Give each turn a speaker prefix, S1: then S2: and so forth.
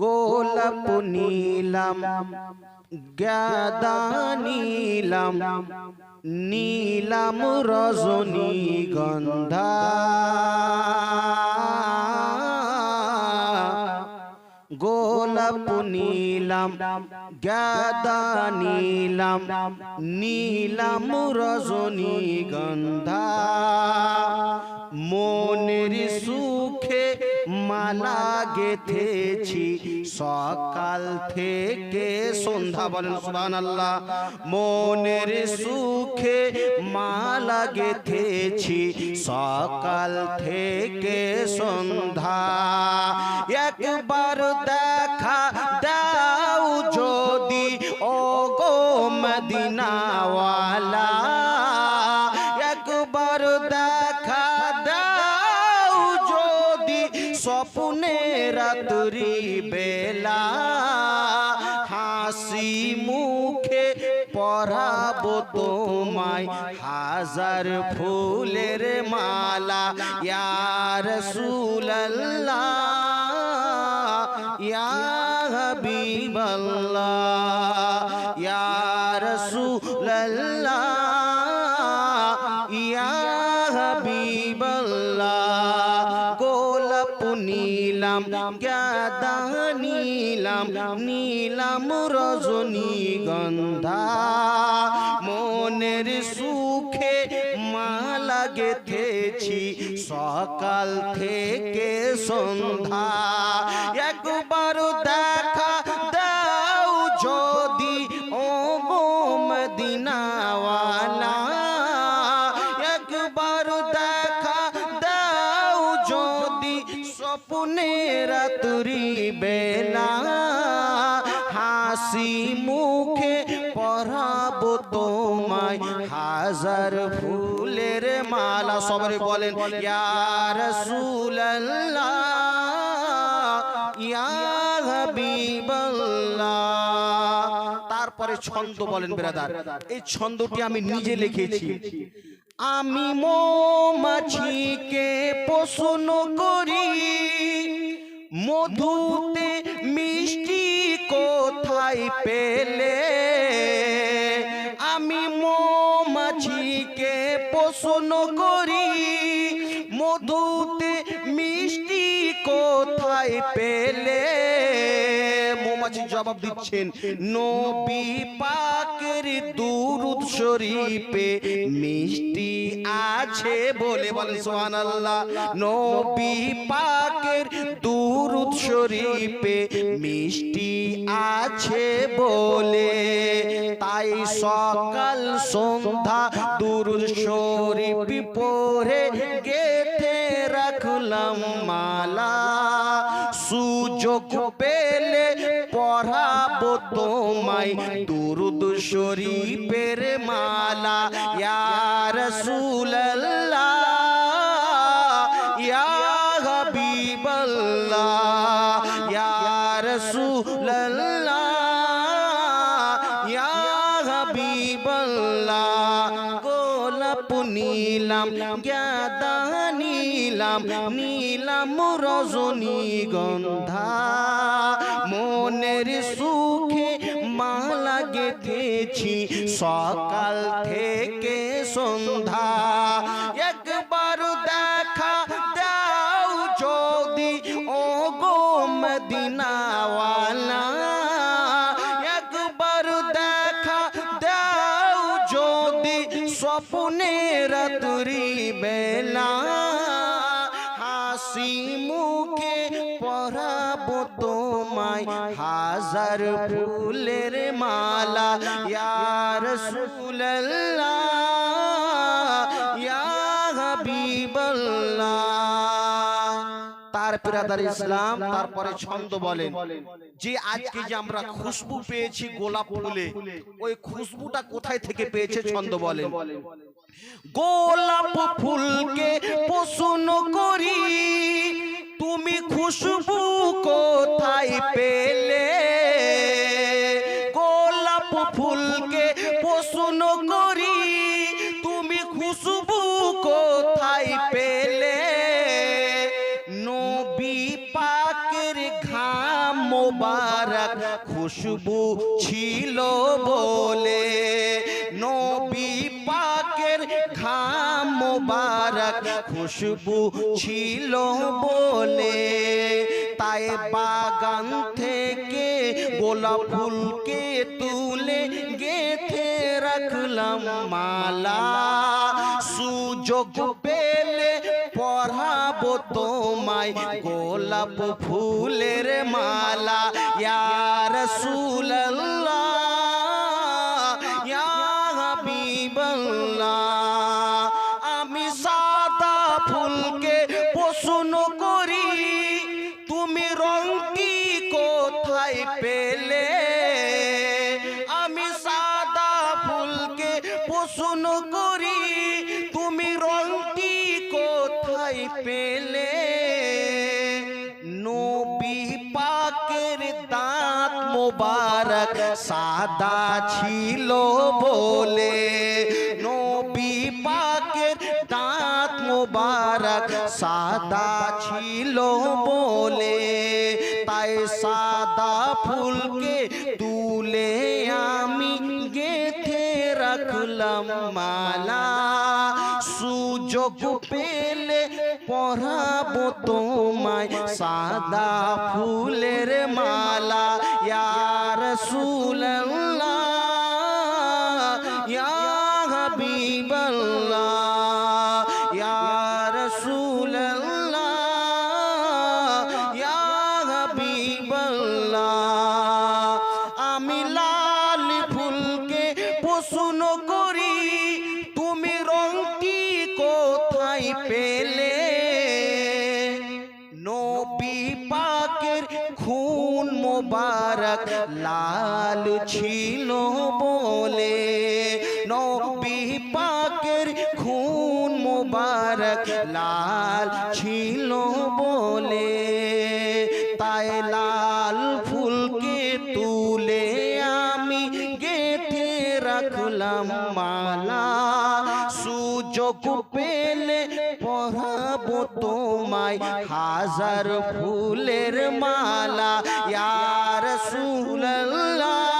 S1: গোলাপ নীলাম গাদা নীলাম নীলাম রজনী গন্ধা। গোলাপ নীলাম গাদা নীলাম নীলাম রজনী গন্ধা। মনের সুখে মালা গেথেছি। সকাল থেকে সন্ধ্যা বলেন সুবহান আল্লাহ মনের সুখে মালা গেথেছি। সকাল থেকে সন্ধ্যা। একবার দেখা যদি তুরি বেলা হাসি মুখে পরাবো তোমায়। হাজার ফুলের মালা ইয়ার সুল্লাহ ইয়া হাবিবাল্লাহ। গোলাপ নীলাম, গাদা নীলাম নীলাম রজনী গন্ধা। মনের সুখে মালা গেথেছি সকাল থেকে সন্ধ্যা। একবার দেখা দাও যদি ও মদিনাওয়ালা। একবার দেখা স্বপ্নে রাত্রি বেলা। হাসি মুখে পরাবো তোমায়। হাজার ফুলের মালা। সবাই বলেন, ইয়া রাসূলুল্লাহ, ইয়া তারপরে ছন্দ বলেন, বেরাদার, এই ছন্দটি আমি নিজে লিখেছি। আমি মৌমাছিকে পোষণ করি। মধুতে মিষ্টি কোথায় পেলে? আমি মৌমাছিকে পোষণ করি। মধুতে মিষ্টি কোথায় পেলে? মৌমাছি জবাব দিচ্ছেন নবী পাকের দুরুদ শরীফে মিষ্টি আছে বলে বলেন সুবহানাল্লাহ। নবী পাকের দুরুদ শরীফে মিষ্টি আছে বলে। তাই সকাল সন্ধ্যা দুরুদ শরীফ পড়ে গেথে রাখলাম মালা। সুযোগ পেলে পড়াবো তোমায় দুরুদ শরীফের মালা। ইয়া রাসূলুল্লাহ নীলাম গাদা নীলাম নীলাম রজনী গন্ধা। মনের সুখে মালা গেথেছি সকাল থেকে সন্ধ্যা। একবার দেখা দাও যদি। ও গো মদিনাওয়ালা। একবার দেখা দাও যদি। স্বপ্নে রাত্রি বেলা। হাজার ফুলের মালা ইয়ার সুল্লাহ ইয়া হাবিবাল্লাহ। ইসলাম, তারপরে ছন্দ বলেন। যে আজকে যে আমরা খুশবু পেয়েছি গোলাপ ফুলে, ওই খুশবুটা কোথায় থেকে পেয়েছে ছন্দ বলেন। গোলাপ ফুলকে পোষণ করি তুমি খুশবু কোথায় পেলে? গোলাপ ফুলকে পোষণ করি। তুমি খুশবু কোথায় পেলে? নবী পাকের ঘাম মোবারক খুশবু ছিল বলে। নবী পাকের মোবারক খুশবু ছিল বলে। তাই বাগান থেকে গোলাপ ফুলকে তুলে গেথে রাখলাম মালা। সুযোগ পেলে পড়াবো তোমায় গোলাপ ফুলের মালা। ইয়ার সুল্লাহ কোথায় পেলে আমি সাদা ফুলকে পোষণ করি। তুমি রংটি কোথায় পেলে? নবী পাকের দাঁত মোবারক সাদা ছিল বলে। নবী পাকের দাঁত মোবারক সাদা ছিল বলে। সাদা ফুলকে তুলে আমি গেথে রাখলাম মালা সুযোগ পেলে পড়াবো তোমায় সাদা ফুলের মালা ইয়ার সুল্লাহ ইয়া হাবিবাল্লাহ ইয়ার সুল্লাহ পেলে নবী পাকের খুন মোবারক লাল ছিল বলে। নবী পাকের খুন মোবারক লাল ছিল বলে। সুযোগ পেলে পড়াবো তোমায়। হাজার ফুলের মালা ইয়ার সুল্লাহ